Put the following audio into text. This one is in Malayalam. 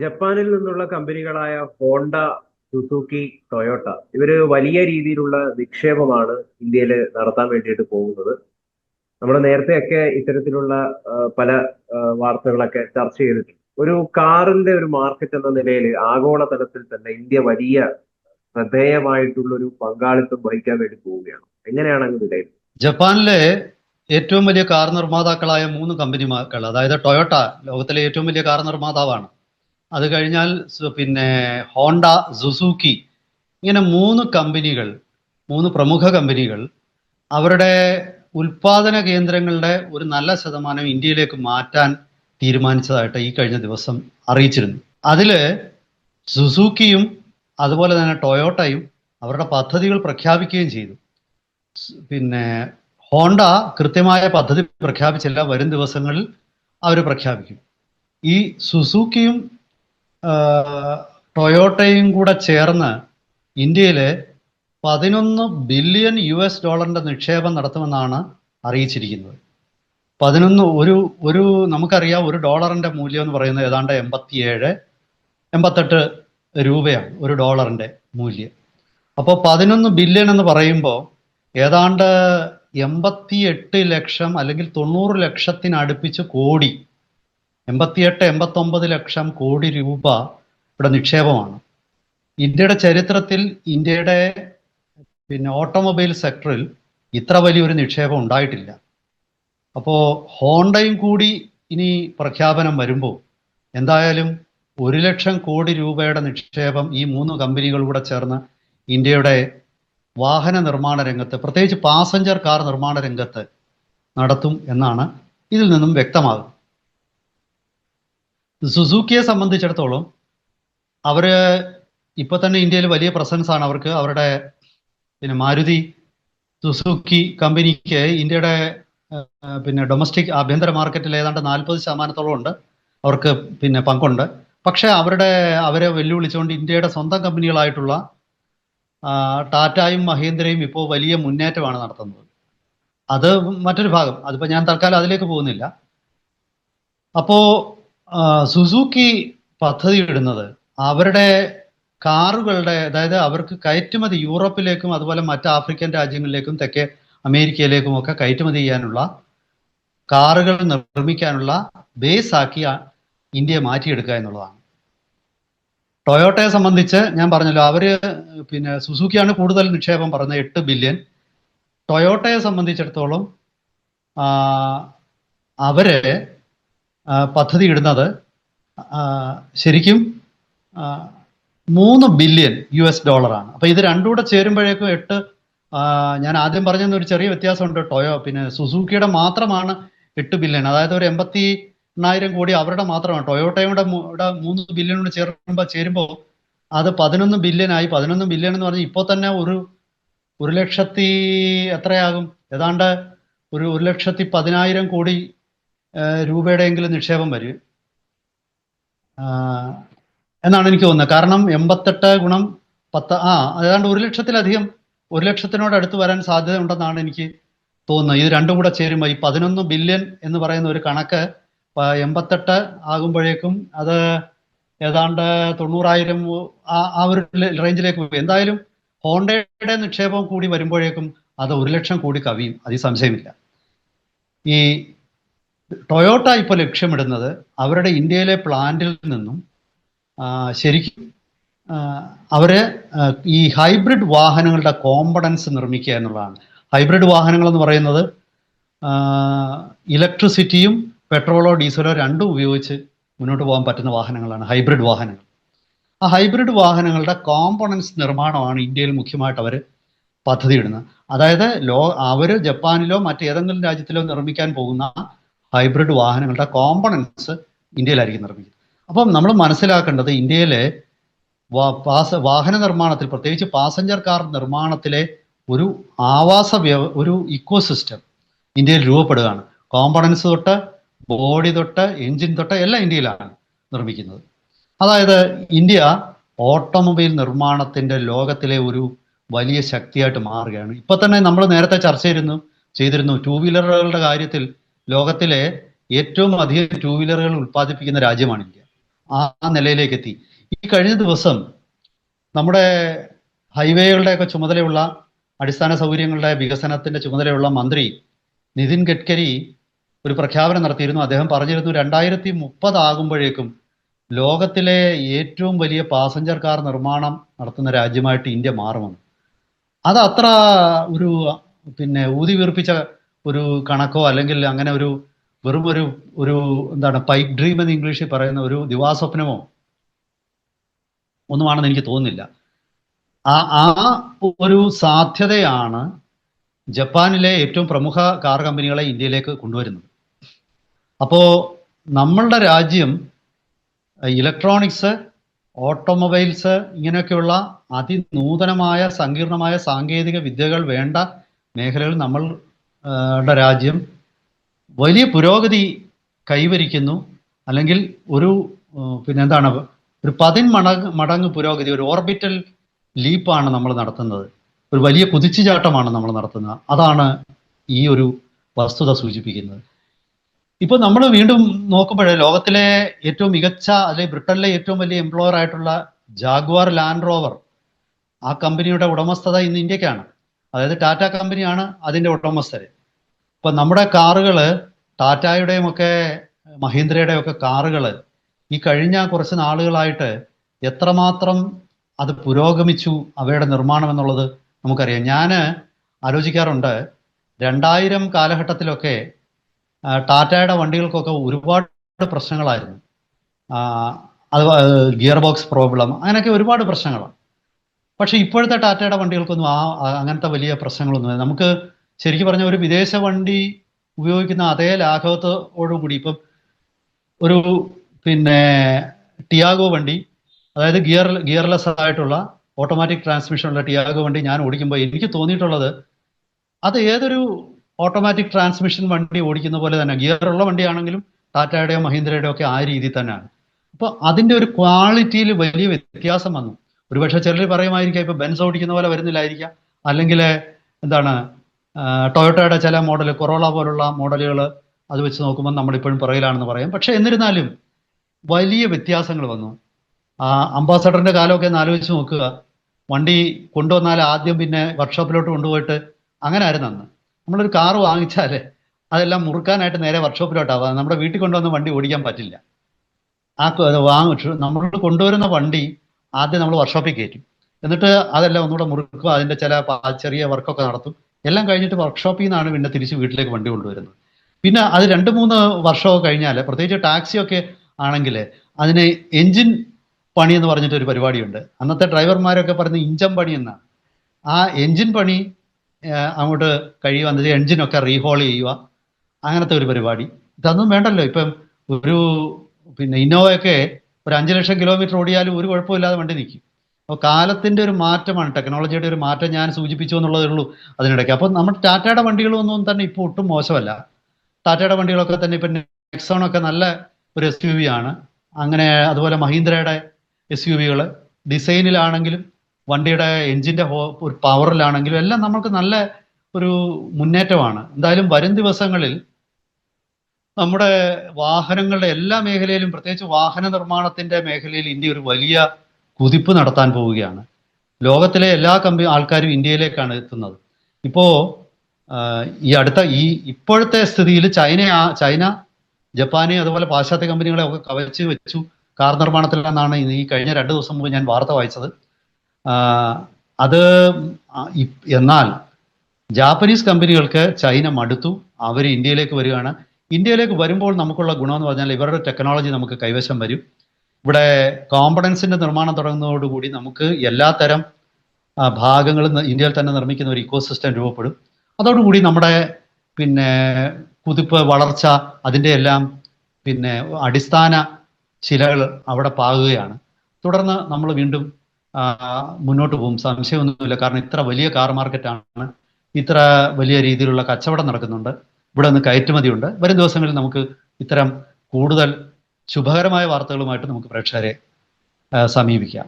ജപ്പാനിൽ നിന്നുള്ള കമ്പനികളായ ഹോണ്ട സുസുക്കി ടൊയോട്ട ഇവർ വലിയ രീതിയിലുള്ള നിക്ഷേപമാണ് ഇന്ത്യയിൽ നടത്താൻ വേണ്ടിയിട്ട് പോകുന്നത്. നമ്മൾ നേരത്തെയൊക്കെ ഇത്തരത്തിലുള്ള പല വാർത്തകളൊക്കെ ചർച്ച ചെയ്തിട്ടുണ്ട്. ഒരു കാറിന്റെ ഒരു മാർക്കറ്റ് എന്ന നിലയിൽ ആഗോളതലത്തിൽ തന്നെ ഇന്ത്യ വലിയ ശ്രദ്ധേയമായിട്ടുള്ള ഒരു പങ്കാളിത്തം വഹിക്കാൻ വേണ്ടി പോവുകയാണ്. എങ്ങനെയാണ് അങ്ങ് ജപ്പാനിലെ ഏറ്റവും വലിയ കാർ നിർമ്മാതാക്കളായ മൂന്ന് കമ്പനിമാക്കൾ അതായത് ടൊയോട്ട ലോകത്തിലെ ഏറ്റവും വലിയ കാർ നിർമ്മാതാവാണ്. അത് കഴിഞ്ഞാൽ പിന്നെ ഹോണ്ട സുസൂക്കി ഇങ്ങനെ മൂന്ന് കമ്പനികൾ മൂന്ന് പ്രമുഖ കമ്പനികൾ അവരുടെ ഉൽപാദന കേന്ദ്രങ്ങളുടെ ഒരു നല്ല ശതമാനം ഇന്ത്യയിലേക്ക് മാറ്റാൻ തീരുമാനിച്ചതായിട്ട് ഈ കഴിഞ്ഞ ദിവസം അറിയിച്ചിരുന്നു. അതിൽ സുസൂക്കിയും അതുപോലെ തന്നെ ടൊയോട്ടയും അവരുടെ പദ്ധതികൾ പ്രഖ്യാപിക്കുകയും ചെയ്തു. പിന്നെ ഹോണ്ട കൃത്യമായ പദ്ധതി പ്രഖ്യാപിച്ചില്ല. വരും ദിവസങ്ങളിൽ അവർ പ്രഖ്യാപിക്കും. ഈ സുസുക്കിയും ടൊയോട്ടയും കൂടെ ചേർന്ന് ഇന്ത്യയിലെ പതിനൊന്ന് ബില്യൺ യു എസ് ഡോളറിന്റെ നിക്ഷേപം നടത്തുമെന്നാണ് അറിയിച്ചിരിക്കുന്നത്. പതിനൊന്ന് ഒരു ഒരു നമുക്കറിയാം ഒരു ഡോളറിന്റെ മൂല്യം എന്ന് പറയുന്നത് ഏതാണ്ട് എൺപത്തിയേഴ് എൺപത്തെട്ട് രൂപയാണ് ഒരു ഡോളറിന്റെ മൂല്യം. അപ്പോൾ പതിനൊന്ന് ബില്യൺ എന്ന് പറയുമ്പോൾ ഏതാണ്ട് എൺപത്തിയെട്ട് ലക്ഷം അല്ലെങ്കിൽ തൊണ്ണൂറ് ലക്ഷത്തിനടുപ്പിച്ച് കോടി എൺപത്തിയെട്ട് എൺപത്തൊമ്പത് ലക്ഷം കോടി രൂപ ഇവിടെ നിക്ഷേപമാണ്. ഇന്ത്യയുടെ ചരിത്രത്തിൽ ഇന്ത്യയുടെ പിന്നെ ഓട്ടോമൊബൈൽ സെക്ടറിൽ ഇത്ര വലിയൊരു നിക്ഷേപം ഉണ്ടായിട്ടില്ല. അപ്പോൾ ഹോണ്ടയും കൂടി ഇനി പ്രഖ്യാപനം വരുമ്പോൾ എന്തായാലും ഒരു ലക്ഷം കോടി രൂപയുടെ നിക്ഷേപം ഈ മൂന്ന് കമ്പനികൾ കൂടെ ചേർന്ന് ഇന്ത്യയുടെ വാഹന നിർമ്മാണ രംഗത്ത് പ്രത്യേകിച്ച് പാസഞ്ചർ കാർ നിർമ്മാണ രംഗത്ത് നടത്തും എന്നാണ് ഇതിൽ നിന്നും വ്യക്തമാകും സുസുക്കിയെ സംബന്ധിച്ചിടത്തോളം അവർ ഇപ്പൊ തന്നെ ഇന്ത്യയിൽ വലിയ പ്രസൻസ് ആണ്. അവർക്ക് അവരുടെ പിന്നെ മാരുതി സുസൂക്കി കമ്പനിക്ക് ഇന്ത്യയുടെ പിന്നെ ഡൊമസ്റ്റിക് ആഭ്യന്തര മാർക്കറ്റിൽ ഏതാണ്ട് നാൽപ്പത് ശതമാനത്തോളം ഉണ്ട്. അവർക്ക് പിന്നെ പങ്കുണ്ട്. പക്ഷെ അവരുടെ അവരെ വെല്ലുവിളിച്ചുകൊണ്ട് ഇന്ത്യയുടെ സ്വന്തം കമ്പനികളായിട്ടുള്ള ടാറ്റയും മഹീന്ദ്രയും ഇപ്പോൾ വലിയ മുന്നേറ്റമാണ് നടത്തുന്നത്. അത് മറ്റൊരു ഭാഗം. അതിപ്പോൾ ഞാൻ തൽക്കാലം അതിലേക്ക് പോകുന്നില്ല. അപ്പോ ആ, സുസുക്കി പദ്ധതി ഇടുന്നത് അവരുടെ കാറുകളുടെ അതായത് അവർക്ക് കയറ്റുമതി യൂറോപ്പിലേക്കും അതുപോലെ മറ്റ് ആഫ്രിക്കൻ രാജ്യങ്ങളിലേക്കും തെക്കേ അമേരിക്കയിലേക്കും ഒക്കെ കയറ്റുമതി ചെയ്യാനുള്ള കാറുകൾ നിർമ്മിക്കാനുള്ള ബേസ് ആക്കി ഇന്ത്യ മാറ്റിയെടുക്കുക എന്നുള്ളതാണ്. ടൊയോട്ടയെ സംബന്ധിച്ച് ഞാൻ പറഞ്ഞല്ലോ അവർ പിന്നെ സുസൂക്കിയാണ് കൂടുതൽ നിക്ഷേപം പറഞ്ഞത് എട്ട് ബില്യൺ. ടൊയോട്ടയെ സംബന്ധിച്ചിടത്തോളം അവർ പദ്ധതി ഇടുന്നത് ശരിക്കും മൂന്ന് ബില്യൺ യു എസ് ഡോളറാണ്. അപ്പൊ ഇത് രണ്ടും കൂടെ ചേരുമ്പോഴേക്കും എട്ട് ഞാൻ ആദ്യം പറഞ്ഞ ഒരു ചെറിയ വ്യത്യാസമുണ്ട് ടൊയോ. പിന്നെ സുസൂക്കിയുടെ മാത്രമാണ് എട്ട് ബില്യൺ. അതായത് ഒരു എൺപത്തി എണ്ണായിരം കോടി അവരുടെ മാത്രമാണ്. ടൊയോട്ടയുടെ മൂന്ന് ബില്യൺ കൂടെ ചേരുമ്പോൾ ചേരുമ്പോൾ അത് പതിനൊന്ന് ബില്യൺ ആയി പതിനൊന്ന് ബില്യൺ എന്ന് പറഞ്ഞാൽ ഇപ്പോൾ തന്നെ ഒരു ഒരു ലക്ഷത്തി എത്രയാകും? ഏതാണ്ട് ഒരു ഒരു ലക്ഷത്തി പതിനായിരം കോടി രൂപയുടെയെങ്കിലും നിക്ഷേപം വരും. എന്നാണ് എനിക്ക് തോന്നുന്നത്. കാരണം എൺപത്തെട്ട് ഗുണം പത്ത് ആ ഏതാണ്ട് ഒരു ലക്ഷത്തിലധികം ഒരു ലക്ഷത്തിനോട് അടുത്ത് വരാൻ സാധ്യത ഉണ്ടെന്നാണ് എനിക്ക് തോന്നുന്നത്. ഇത് രണ്ടും കൂടെ ചേരുമ്പോൾ ഈ പതിനൊന്ന് ബില്യൺ എന്ന് പറയുന്ന ഒരു കണക്ക് എൺപത്തെട്ട് ആകുമ്പോഴേക്കും അത് ഏതാണ്ട് തൊണ്ണൂറായിരം ആ ഒരു റേഞ്ചിലേക്ക് പോകും എന്തായാലും ഹോണ്ടയുടെ നിക്ഷേപം കൂടി വരുമ്പോഴേക്കും അത് ഒരു ലക്ഷം കൂടി കവിയും. അതിൽ സംശയമില്ല. ഈ ടൊയോട്ട ഇപ്പോൾ ലക്ഷ്യമിടുന്നത് അവരുടെ ഇന്ത്യയിലെ പ്ലാന്റിൽ നിന്നും ശരിക്കും അവർ ഈ ഹൈബ്രിഡ് വാഹനങ്ങളുടെ കോമ്പണൻസ് നിർമ്മിക്കുക എന്നുള്ളതാണ്. ഹൈബ്രിഡ് വാഹനങ്ങൾ എന്ന് പറയുന്നത് ഇലക്ട്രിസിറ്റിയും പെട്രോളോ ഡീസലോ രണ്ടും ഉപയോഗിച്ച് മുന്നോട്ട് പോകാൻ പറ്റുന്ന വാഹനങ്ങളാണ് ഹൈബ്രിഡ് വാഹനങ്ങൾ. ആ ഹൈബ്രിഡ് വാഹനങ്ങളുടെ കോമ്പണൻസ് നിർമ്മാണമാണ് ഇന്ത്യയിൽ മുഖ്യമായിട്ട് അവർ പദ്ധതി ഇടുന്നത് അതായത് ലോ അവർ ജപ്പാനിലോ മറ്റേതെങ്കിലും രാജ്യത്തിലോ നിർമ്മിക്കാൻ പോകുന്ന ഹൈബ്രിഡ് വാഹനങ്ങളുടെ കോമ്പണൻസ് ഇന്ത്യയിലായിരിക്കും നിർമ്മിക്കുന്നത്. അപ്പം നമ്മൾ മനസ്സിലാക്കേണ്ടത് ഇന്ത്യയിലെ പാസ വാഹന നിർമ്മാണത്തിൽ പ്രത്യേകിച്ച് പാസഞ്ചർ കാർ നിർമ്മാണത്തിലെ ഒരു ആവാസ വ്യവ ഒരു ഇക്കോസിസ്റ്റം ഇന്ത്യയിൽ രൂപപ്പെടുകയാണ്. കോമ്പണൻസ് തൊട്ട് ബോഡി തൊട്ട് എഞ്ചിൻ തൊട്ട് എല്ലാം ഇന്ത്യയിലാണ് നിർമ്മിക്കുന്നത്. അതായത് ഇന്ത്യ ഓട്ടോമൊബൈൽ നിർമ്മാണത്തിന്റെ ലോകത്തിലെ ഒരു വലിയ ശക്തിയായിട്ട് മാറുകയാണ്. ഇപ്പൊ തന്നെ നമ്മൾ നേരത്തെ ചർച്ച ചെയ്തിരുന്നു ചെയ്തിരുന്നു ടൂ വീലറുകളുടെ കാര്യത്തിൽ ലോകത്തിലെ ഏറ്റവും അധികം ടൂ വീലറുകൾ ഉൽപ്പാദിപ്പിക്കുന്ന രാജ്യമാണ് ഇന്ത്യ. ആ നിലയിലേക്ക് എത്തി ഈ കഴിഞ്ഞ ദിവസം നമ്മുടെ ഹൈവേകളുടെയൊക്കെ ചുമതലയുള്ള അടിസ്ഥാന സൗകര്യങ്ങളുടെ വികസനത്തിന്റെ ചുമതലയുള്ള മന്ത്രി നിതിൻ ഗഡ്കരി ഒരു പ്രഖ്യാപനം നടത്തിയിരുന്നു. അദ്ദേഹം പറഞ്ഞിരുന്നു രണ്ടായിരത്തി മുപ്പത് ആകുമ്പോഴേക്കും ലോകത്തിലെ ഏറ്റവും വലിയ പാസഞ്ചർ കാർ നിർമ്മാണം നടത്തുന്ന രാജ്യമായിട്ട് ഇന്ത്യ മാറുമെന്ന്. അത് അത്ര ഒരു പിന്നെ ഊതി വീർപ്പിച്ച ഒരു കണക്കോ അല്ലെങ്കിൽ അങ്ങനെ ഒരു വെറും ഒരു ഒരു എന്താണ് പൈപ്പ് ഡ്രീം എന്ന് ഇംഗ്ലീഷിൽ പറയുന്ന ഒരു ദിവാസ്വപ്നമോ ഒന്നുമാണെന്ന് എനിക്ക് തോന്നുന്നില്ല. ആ ആ ഒരു സാധ്യതയാണ് ജപ്പാനിലെ ഏറ്റവും പ്രമുഖ കാർ കമ്പനികളെ ഇന്ത്യയിലേക്ക് കൊണ്ടുവരുന്നത്. അപ്പോൾ നമ്മളുടെ രാജ്യം ഇലക്ട്രോണിക്സ് ഓട്ടോമൊബൈൽസ് ഇങ്ങനെയൊക്കെയുള്ള അതിനൂതനമായ സങ്കീർണമായ സാങ്കേതിക വിദ്യകൾ വേണ്ട മേഖലകൾ നമ്മൾ രാജ്യം വലിയ പുരോഗതി കൈവരിക്കുന്നു. അല്ലെങ്കിൽ ഒരു പിന്നെ എന്താണ് ഒരു പതിൻ മടങ്ങ് മടങ്ങ് പുരോഗതി ഒരു ഓർബിറ്റൽ ലീപ്പാണ് നമ്മൾ നടത്തുന്നത്. ഒരു വലിയ കുതിച്ചുചാട്ടമാണ് നമ്മൾ നടത്തുന്നത്. അതാണ് ഈ ഒരു വസ്തുത സൂചിപ്പിക്കുന്നത്. ഇപ്പൊ നമ്മൾ വീണ്ടും നോക്കുമ്പോഴേ ലോകത്തിലെ ഏറ്റവും മികച്ച അല്ലെങ്കിൽ ബ്രിട്ടനിലെ ഏറ്റവും വലിയ എംപ്ലോയർ ആയിട്ടുള്ള ജാഗ്വാർ ലാൻഡ് റോവർ ആ കമ്പനിയുടെ ഉടമസ്ഥത ഇന്ന് ഇന്ത്യക്കാണ്. അതായത് ടാറ്റ കമ്പനിയാണ് അതിന്റെ ഉടമസ്ഥര്. ഇപ്പൊ നമ്മുടെ കാറുകൾ ടാറ്റായുടെയും ഒക്കെ മഹീന്ദ്രയുടെയും ഒക്കെ കാറുകൾ ഈ കഴിഞ്ഞ കുറച്ച് നാളുകളായിട്ട് എത്രമാത്രം അത് പുരോഗമിച്ചു അവയുടെ നിർമ്മാണം എന്നുള്ളത് നമുക്കറിയാം. ഞാൻ ആലോചിക്കാറുണ്ട് രണ്ടായിരം കാലഘട്ടത്തിലൊക്കെ ടാറ്റായുടെ വണ്ടികൾക്കൊക്കെ ഒരുപാട് പ്രശ്നങ്ങളായിരുന്നു. അത് ഗിയർ ബോക്സ് പ്രോബ്ലം അങ്ങനെയൊക്കെ ഒരുപാട് പ്രശ്നങ്ങളാണ്. പക്ഷേ ഇപ്പോഴത്തെ ടാറ്റയുടെ വണ്ടികൾക്കൊന്നും ആ- അങ്ങനത്തെ വലിയ പ്രശ്നങ്ങളൊന്നും നമുക്ക് ശരിക്കും പറഞ്ഞ ഒരു വിദേശ വണ്ടി ഉപയോഗിക്കുന്ന അതേ ലാഘവത്തോടുകൂടി ഇപ്പം ഒരു പിന്നെ ടിയാഗോ വണ്ടി അതായത് ഗിയർ ഗിയർലെസ് ആയിട്ടുള്ള ഓട്ടോമാറ്റിക് ട്രാൻസ്മിഷൻ ഉള്ള ടിയാഗോ വണ്ടി ഞാൻ ഓടിക്കുമ്പോൾ എനിക്ക് തോന്നിയിട്ടുള്ളത് അത് ഏതൊരു ഓട്ടോമാറ്റിക് ട്രാൻസ്മിഷൻ വണ്ടി ഓടിക്കുന്ന പോലെ തന്നെ ഗിയർ ഉള്ള വണ്ടിയാണെങ്കിലും ടാറ്റയുടെയോ മഹീന്ദ്രയുടെയോ ഒക്കെ ആ രീതി തന്നെയാണ്. അപ്പോൾ അതിന്റെ ഒരു ക്വാളിറ്റിയിൽ വലിയ വ്യത്യാസം വന്നു. ഒരുപക്ഷെ ചിലർ പറയുമായിരിക്കാം ഇപ്പൊ ബെൻസ് ഓടിക്കുന്ന പോലെ വരുന്നില്ലായിരിക്കാം. അല്ലെങ്കിൽ എന്താണ് ടൊയോട്ടയുടെ ചില മോഡൽ കൊറോള പോലുള്ള മോഡലുകൾ അത് വെച്ച് നോക്കുമ്പോൾ നമ്മളിപ്പോഴും പുറകിലാണെന്ന് പറയാം. പക്ഷെ എന്നിരുന്നാലും വലിയ വ്യത്യാസങ്ങൾ വന്നു. ആ അംബാസഡറിന്റെ കാലമൊക്കെ ഒന്ന് ആലോചിച്ച് നോക്കുക. വണ്ടി കൊണ്ടുവന്നാൽ ആദ്യം പിന്നെ വർക്ക്ഷോപ്പിലോട്ട് കൊണ്ടുപോയിട്ട് അങ്ങനെ ആയിരുന്നു അന്ന്. നമ്മളൊരു കാറ് വാങ്ങിച്ചാൽ അതെല്ലാം മുറുക്കാനായിട്ട് നേരെ വർക്ക്ഷോപ്പിലോട്ടാവാം നമ്മുടെ വീട്ടിൽ കൊണ്ടുവന്ന വണ്ടി ഓടിക്കാൻ പറ്റില്ല. ആ വാങ്ങിച്ചു. നമ്മൾ കൊണ്ടുവരുന്ന വണ്ടി ആദ്യം നമ്മൾ വർക്ക്ഷോപ്പിൽ കയറ്റും. എന്നിട്ട് അതെല്ലാം ഒന്നുകൂടെ മുറുക്കുക. അതിന്റെ ചില ചെറിയ വർക്കൊക്കെ നടത്തും. എല്ലാം കഴിഞ്ഞിട്ട് വർക്ക്ഷോപ്പിൽ നിന്നാണ് പിന്നെ തിരിച്ച് വീട്ടിലേക്ക് വണ്ടി കൊണ്ടുവരുന്നത്. പിന്നെ അത് രണ്ട് മൂന്ന് വർഷമൊക്കെ കഴിഞ്ഞാൽ പ്രത്യേകിച്ച് ടാക്സിയൊക്കെ ആണെങ്കിൽ അതിന് എഞ്ചിൻ പണി എന്ന് പറഞ്ഞിട്ട് ഒരു പരിപാടിയുണ്ട്. അന്നത്തെ ഡ്രൈവർമാരൊക്കെ പറയുന്നത് ഇഞ്ചൻ പണി എന്നാണ്. ആ എഞ്ചിൻ പണി അങ്ങോട്ട് കഴിയുക എന്നിട്ട് എഞ്ചിനൊക്കെ റീഹോൾ ചെയ്യുക അങ്ങനത്തെ ഒരു പരിപാടി. ഇതൊന്നും വേണ്ടല്ലോ. ഇപ്പം ഒരു പിന്നെ ഇന്നോവയൊക്കെ ഒരു അഞ്ച് ലക്ഷം കിലോമീറ്റർ ഓടിയാലും ഒരു കുഴപ്പമില്ലാതെ വണ്ടി നിൽക്കും. അപ്പോൾ കാലത്തിന്റെ ഒരു മാറ്റമാണ് ടെക്നോളജിയുടെ ഒരു മാറ്റം ഞാൻ സൂചിപ്പിച്ചു എന്നുള്ളതേ ഉള്ളൂ അതിനിടയ്ക്ക്. അപ്പോൾ നമ്മൾ ടാറ്റയുടെ വണ്ടികളൊന്നും തന്നെ ഇപ്പോൾ ഒട്ടും മോശമല്ല. ടാറ്റയുടെ വണ്ടികളൊക്കെ തന്നെ ഇപ്പം നെക്സോൺ ഒക്കെ നല്ല ഒരു എസ് യു വി ആണ്. അങ്ങനെ അതുപോലെ മഹീന്ദ്രയുടെ എസ് യു വികൾ ഡിസൈനിലാണെങ്കിലും വണ്ടിയുടെ എഞ്ചിന്റെ ഒരു പവറിലാണെങ്കിലും എല്ലാം നമ്മൾക്ക് നല്ല ഒരു മുന്നേറ്റമാണ്. എന്തായാലും വരും ദിവസങ്ങളിൽ നമ്മുടെ വാഹനങ്ങളുടെ എല്ലാ മേഖലയിലും പ്രത്യേകിച്ച് വാഹന നിർമ്മാണത്തിന്റെ മേഖലയിൽ ഇന്ത്യ ഒരു വലിയ കുതിപ്പ് നടത്താൻ പോവുകയാണ്. ലോകത്തിലെ എല്ലാ കമ്പനി ആൾക്കാരും ഇന്ത്യയിലേക്കാണ് എത്തുന്നത്. ഇപ്പോ ഈ അടുത്ത ഈ ഇപ്പോഴത്തെ സ്ഥിതിയിൽ ചൈന ചൈന ജപ്പാനെ അതുപോലെ പാശ്ചാത്യ കമ്പനികളെ ഒക്കെ കവച്ച് വെച്ചു. കാർ നിർമ്മാണത്തിലെന്നാണ് ഈ കഴിഞ്ഞ രണ്ട് ദിവസം മുമ്പ് ഞാൻ വാർത്ത വായിച്ചത്. അത് എന്നാൽ ജാപ്പനീസ് കമ്പനികൾക്ക് ചൈന മടുത്തു. അവർ ഇന്ത്യയിലേക്ക് വരികയാണ്. ഇന്ത്യയിലേക്ക് വരുമ്പോൾ നമുക്കുള്ള ഗുണമെന്ന് പറഞ്ഞാൽ ഇവരുടെ ടെക്നോളജി നമുക്ക് കൈവശം വരും. ഇവിടെ കോമ്പണൻസിന്റെ നിർമ്മാണം തുടങ്ങുന്നതോടുകൂടി നമുക്ക് എല്ലാത്തരം തരം ഭാഗങ്ങളും ഇന്ത്യയിൽ തന്നെ നിർമ്മിക്കുന്ന ഒരു ഇക്കോസിസ്റ്റം രൂപപ്പെടും. അതോടുകൂടി നമ്മുടെ പിന്നെ കുതിപ്പ് വളർച്ച അതിന്റെ എല്ലാം പിന്നെ അടിസ്ഥാന ശിലകൾ അവിടെ പാകുകയാണ്. തുടർന്ന് നമ്മൾ വീണ്ടും മുന്നോട്ട് പോകും. സംശയമൊന്നുമില്ല. കാരണം ഇത്ര വലിയ കാർ മാർക്കറ്റാണ്. ഇത്ര വലിയ രീതിയിലുള്ള കച്ചവടം നടക്കുന്നുണ്ട്. ഇവിടെ നിന്ന് കയറ്റുമതിയുണ്ട്. വരും ദിവസങ്ങളിൽ നമുക്ക് ഇത്തരം കൂടുതൽ ശുഭകരമായ വാർത്തകളുമായിട്ട് നമുക്ക് പ്രേക്ഷകരെ സമീപിക്കാം.